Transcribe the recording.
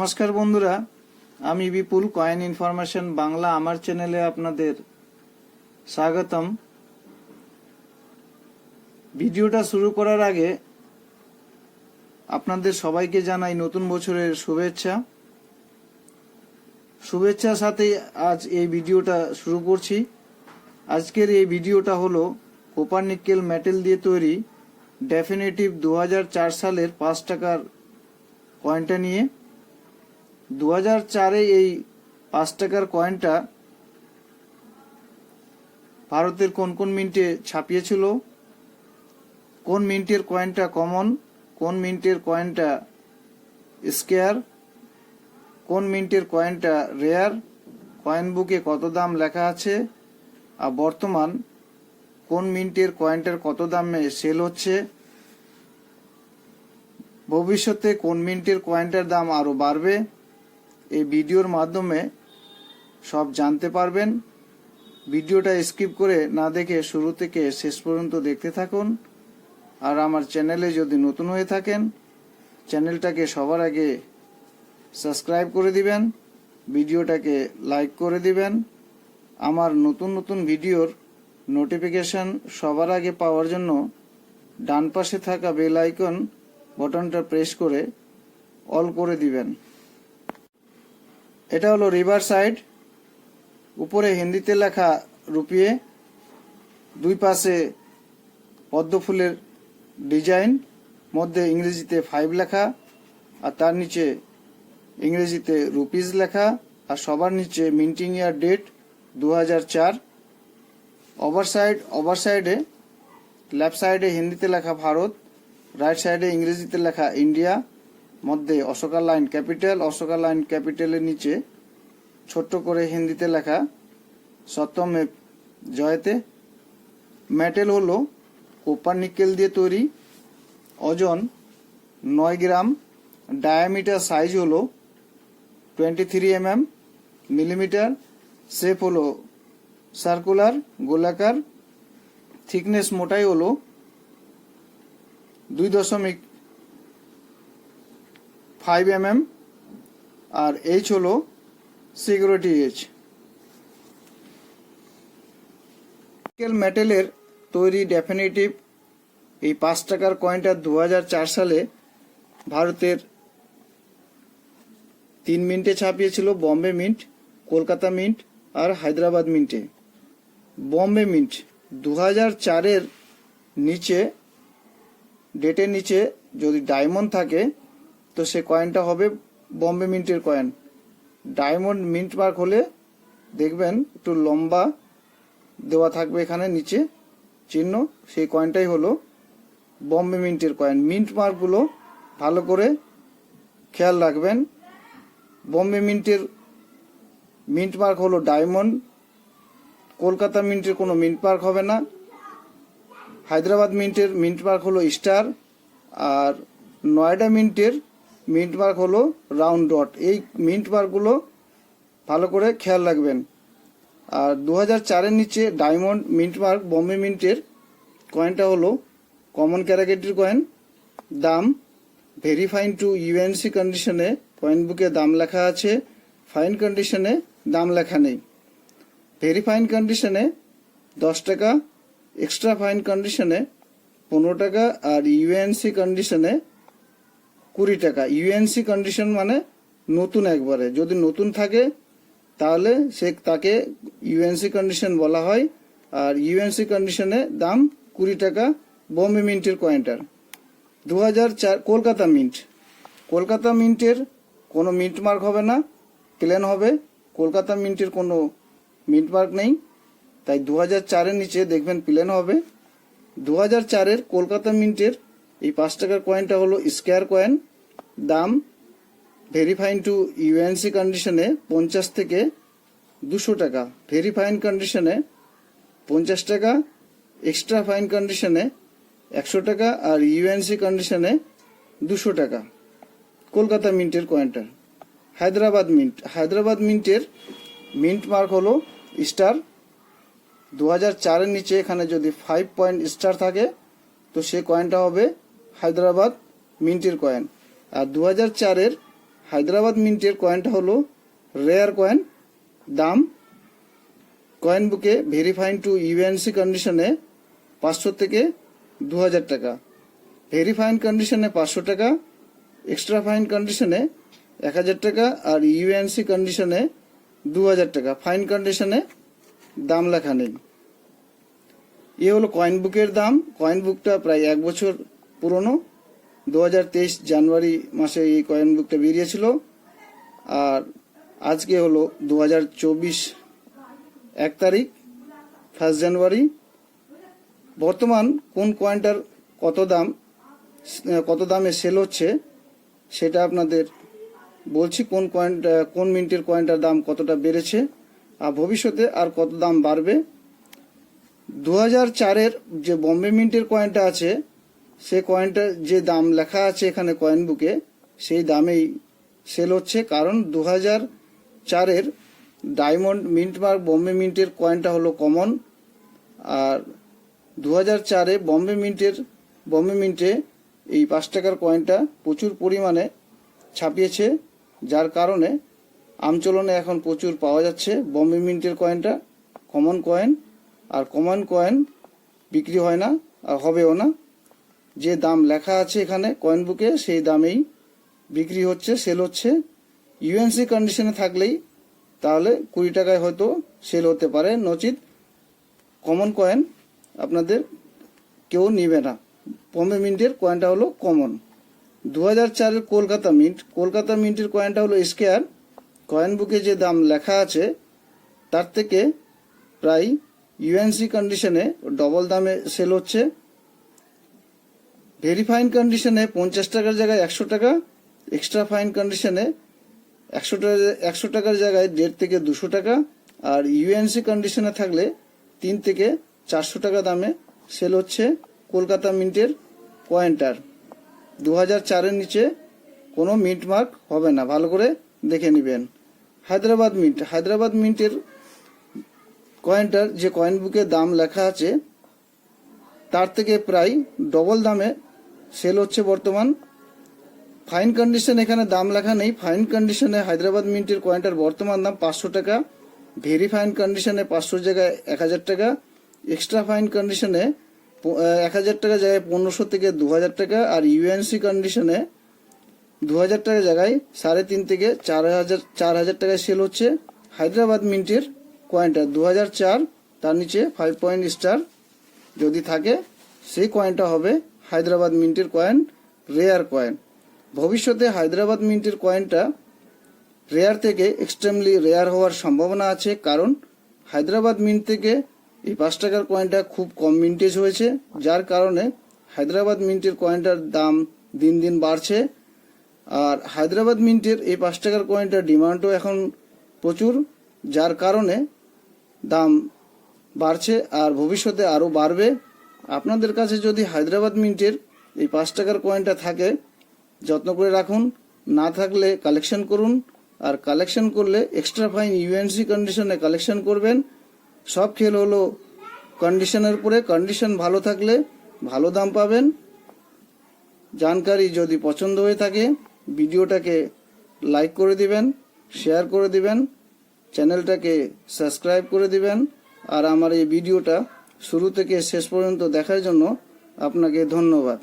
নমস্কার বন্ধুরা, আমি বিপুল কয়েন ইনফরমেশন বাংলা আমার চ্যানেলে আপনাদের স্বাগতম। ভিডিওটা শুরু করার আগে আপনাদের সবাইকে জানাই নতুন বছরের শুভেচ্ছা। শুভেচ্ছার সাথে আজ এই ভিডিওটা শুরু করছি। আজকের এই ভিডিওটা হলো কোপার নিকেল মেটেল দিয়ে তৈরি ডেফিনেটিভ দু হাজার চার সালের পাঁচ টাকার কয়েনটা নিয়ে। দু চারে এই পাঁচ টাকার কয়েনটা ভারতের কোন কোন মিন্টে ছাপিয়েছিল? কোন মিন্টের কয়েনটা কমন কোন মিন্টের কয়েনটা স্কেয়ার কোন মিন্টের কয়েনটা রেয়ার কয়েন বুকে কত দাম লেখা আছে? আর বর্তমান কোন মিন্টের কয়েনটার কত দামে সেল হচ্ছে? ভবিষ্যতে কোন মিন্টের কয়েনটার দাম আরও বাড়বে? এই ভিডিওর মাধ্যমে সব জানতে পারবেন। ভিডিওটা স্কিপ করে না দেখে শুরু থেকে শেষ পর্যন্ত দেখতে থাকুন। আর আমার চ্যানেলে যদি নতুন হয়ে থাকেন, চ্যানেলটাকে সবার আগে সাবস্ক্রাইব করে দিবেন, ভিডিওটাকে লাইক করে দিবেন। আমার নতুন নতুন ভিডিওর নোটিফিকেশন সবার আগে পাওয়ার জন্য ডান পাশে থাকা বেল আইকন বটনটা প্রেস করে অল করে দিবেন। এটা হলো রিভার সাইড। উপরে হিন্দিতে লেখা রুপিয়ে, দুই পাশে পদ্ম ফুলের ডিজাইন, মধ্যে ইংরেজিতে ফাইভ লেখা, আর তার নিচে ইংরেজিতে রুপিস লেখা, আর সবার নিচে মিন্টিং ইয়ার ডেট দু হাজার চার ওভার সাইড ওভার সাইডে লেফট সাইডে হিন্দিতে লেখা ভারত রাইট সাইডে ইংরেজিতে লেখা ইন্ডিয়া মধ্যে Ashoka lion capital Ashoka lion ক্যাপিটালের নিচে ছোট্ট করে হিন্দিতে লেখা সত্যমে জয়তে মেটেল হলো কোপার নিকেল দিয়ে তৈরি, ওজন নয় গ্রাম ডায়ামিটার সাইজ হলো twenty three M M millimetre shape হলো সার্কুলার গোলাকার থিকনেস মোটাই হলো দুই দশমিক ফাইভ এম এম আর এইচ হলো সিকিউরিটি এইচ মেটেলের তৈরি ডেফিনেটিভ এই পাঁচ টাকার কয়েনটা দু হাজার চার সালে ভারতের তিন মিন্টে ছাপিয়েছিল, বম্বে মিন্ট, কলকাতা মিন্ট আর হায়দ্রাবাদ মিন্টে। বম্বে মিন্ট দু চারের নিচে ডেটের নিচে যদি ডায়মন্ড থাকে তো সে কয়েনটা হবে বম্বে মিন্টের কয়েন ডায়মন্ড মিন্ট মার্ক হলে দেখবেন একটু লম্বা দেওয়া থাকবে এখানে নিচে চিহ্ন, সেই কয়েনটাই হলো বম্বে মিন্টের কয়েন মিন্ট মার্কগুলো ভালো করে খেয়াল রাখবেন। বম্বে মিন্টের মিন্ট মার্ক হলো ডায়মন্ড কলকাতা মিন্টের কোনো মিন্ট মার্ক হবে না। হায়দ্রাবাদ মিন্টের মিন্ট মার্ক হলো স্টার আর নয়ডা মিন্টের মিন্ট মার্ক হলো রাউন্ড ডট। এই মিন্ট মার্কগুলো ভালো করে খেয়াল রাখবেন। আর দু হাজার চারের নিচে ডায়মন্ড মিন্ট মার্ক, বম্বে মিন্টের কয়েনটা হলো কমন ক্যারাগেটির কয়েন দাম ভেরি ফাইন টু ইউএনসি কন্ডিশনে কয়েন বুকে দাম লেখা আছে ফাইন কন্ডিশনে দাম লেখা নেই। ভেরি ফাইন কন্ডিশনে দশ টাকা এক্সট্রা ফাইন কন্ডিশনে পনেরো টাকা, আর ইউএনসি কন্ডিশনে কুড়ি টাকা। ইউএনসি কন্ডিশন মানে নতুন একবারে। যদি নতুন থাকে, তাহলে সে তাকে ইউএনসি কন্ডিশন বলা হয়। আর ইউএনসি কন্ডিশনে দাম কুড়ি টাকা বম্বে মিন্টের কয়েনটার দু চার কলকাতা মিন্ট। কলকাতা মিন্টের কোনো মিন্ট মার্ক হবে না প্লেন হবে। কলকাতা মিন্টের কোনো মিন্ট মার্ক নেই। তাই দু হাজার চারের নিচে দেখবেন প্লেন হবে। দু হাজার চারের কলকাতা মিন্টের এই পাঁচ টাকার কয়েনটা হলো স্কোয়ার কয়েন দাম ভেরিফাইন টু ইউএনসি কন্ডিশনে পঞ্চাশ থেকে দুশো টাকা। ভেরিফাইন কন্ডিশনে পঞ্চাশ টাকা এক্সট্রা ফাইন কন্ডিশনে একশো টাকা আর ইউএনসি কন্ডিশনে দুশো টাকা। কলকাতা মিন্টের কয়েনটা হায়দ্রাবাদ মিন্ট। হায়দ্রাবাদ মিন্টের মিন্ট মার্ক হলো স্টার দু হাজার চারের নিচে এখানে যদি ফাইভ পয়েন্ট স্টার থাকে, তো সে কয়েনটা হবে হায়দ্রাবাদ মিন্টের কয়েন আর দু হাজার চারের হায়দ্রাবাদ মিন্টের কয়েনটা হলো রেয়ার কয়েন দাম কয়েন বুকে ভেরিফাইন টু ইউএনসি কন্ডিশনে পাঁচশো থেকে দু হাজার টাকা ভেরিফাইন কন্ডিশনে পাঁচশো টাকা এক্সট্রা ফাইন কন্ডিশনে এক হাজার টাকা আর ইউএনসি কন্ডিশনে দু হাজার টাকা। ফাইন কন্ডিশনে দাম লেখা নেই। এ হলো কয়েন বুকের দাম। কয়েন বুকটা প্রায় এক বছর পুরনো। দু হাজার তেইশ জানুয়ারি মাসে এই কয়েন বুকটা বেরিয়েছিল। আর আজকে হলো দু এক তারিখ ফার্স্ট জানুয়ারি বর্তমান কোন কয়েনটার কত দাম, কত দামে সেল হচ্ছে সেটা আপনাদের বলছি, কোন কয়েনটা কোন মিনিটের কয়েনটার দাম কতটা বেড়েছে, আর ভবিষ্যতে আর কত দাম বাড়বে। দু হাজার চারের যে বম্বে মিন্টের কয়েনটা আছে সে কয়েনটার যে দাম লেখা আছে এখানে কয়েন বুকে সেই দামেই সেল হচ্ছে। কারণ দু হাজার চারের ডায়মন্ড মিন্ট মার্ক বম্বে মিন্টের কয়েনটা হলো কমন আর দু হাজার চারে বম্বে মিন্টের বম্বে মিন্টে এই পাঁচ টাকার কয়েনটা প্রচুর পরিমাণে ছাপিয়েছে। যার কারণে আমচলনে এখন প্রচুর পাওয়া যাচ্ছে বম্বে মিন্টের কয়েনটা কমন কয়েন আর কমন কয়েন বিক্রি হয় না, আর হবেও না। যে দাম লেখা আছে এখানে কয়েন বুকে সেই দামেই বিক্রি হচ্ছে সেল হচ্ছে। ইউএনসি কন্ডিশনে থাকলেই তাহলে কুড়ি টাকায় হয়তো সেল হতে পারে। নচিত কমন কয়েন আপনাদের কেউ নিবে না। বম্বে মিন্টের কয়েনটা হলো কমন দু হাজার চারের কলকাতা মিন্ট কলকাতা মিন্টের কয়েনটা হলো স্কেয়ার কয়েন বুকে যে দাম লেখা আছে, তার থেকে প্রায় ইউএনসি কন্ডিশনে ডবল দামে সেল হচ্ছে। ভেরিফাইন কন্ডিশনে পঞ্চাশ টাকার জায়গায় একশো টাকা এক্সট্রা ফাইন কন্ডিশনে একশো টাকা একশো টাকার জায়গায় দেড় থেকে দুশো টাকা আর ইউএনসি কন্ডিশনে থাকলে তিন থেকে চারশো টাকা দামে সেল হচ্ছে কলকাতা মিন্টের কয়েনটার দু হাজার চারের নিচে কোনো মিন্ট মার্ক হবে না ভালো করে দেখে নেবেন হায়দ্রাবাদ মিন্ট হায়দ্রাবাদ মিন্টের কয়েনটার যে কয়েন বুকে দাম লেখা আছে, তার থেকে প্রায় ডবল দামে সেল হচ্ছে বর্তমান। ফাইন কন্ডিশন এখানে দাম লেখা নেই। ফাইন কন্ডিশনে হায়দ্রাবাদ মিন্টের কয়েনটার বর্তমান দাম পাঁচশো টাকা। ভেরি ফাইন কন্ডিশনে পাঁচশোর জায়গায় এক হাজার টাকা। এক্সট্রা ফাইন কন্ডিশনে এক হাজার টাকা জায়গায় পনেরোশো থেকে দু হাজার টাকা। আর ইউএনসি কন্ডিশনে দু হাজার টাকা জায়গায় সাড়ে তিন থেকে চার হাজার চার হাজার টাকায় সেল হচ্ছে হায়দ্রাবাদ মিন্টের কয়েনটা দু হাজার চার, তার নিচে ফাইভ পয়েন্ট স্টার যদি থাকে, সেই কয়েনটা হবে হায়দ্রাবাদ মিন্টের কয়েন রেয়ার কয়েন। ভবিষ্যতে হায়দ্রাবাদ মিন্টের কয়েনটা রেয়ার থেকে এক্সট্রিমলি রেয়ার হওয়ার সম্ভাবনা আছে, কারণ হায়দ্রাবাদ মিন্ট থেকে এই পাঁচ টাকার কয়েনটা খুব কম মিন্টেজ হয়েছে, যার কারণে হায়দ্রাবাদ মিন্টের কয়েনটার দাম দিন দিন বাড়ছে। আর হায়দ্রাবাদ মিন্টের এই পাঁচ টাকার কয়েনটার ডিমান্ডও এখন প্রচুর, যার কারণে দাম বাড়ছে আর ভবিষ্যতে আরও বাড়বে। আপনাদের কাছে যদি হায়দ্রাবাদ মিন্টের এই পাঁচ টাকার কয়েনটা থাকে, যত্ন করে রাখুন। না থাকলে কালেকশন করুন। আর কালেকশন করলে এক্সট্রা ফাইন ইউএনসি কন্ডিশনে কালেকশন করবেন। সব খেল হলো কন্ডিশনের উপরে। কন্ডিশন ভালো থাকলে ভালো দাম পাবেন। জানকারি যদি পছন্দ হয়ে থাকে, ভিডিওটাকে লাইক করে দিবেন শেয়ার করে দিবেন চ্যানেলটাকে সাবস্ক্রাইব করে দিবেন। আর আমার এই ভিডিওটা শুরু থেকে শেষ পর্যন্ত দেখার জন্য আপনাকে ধন্যবাদ।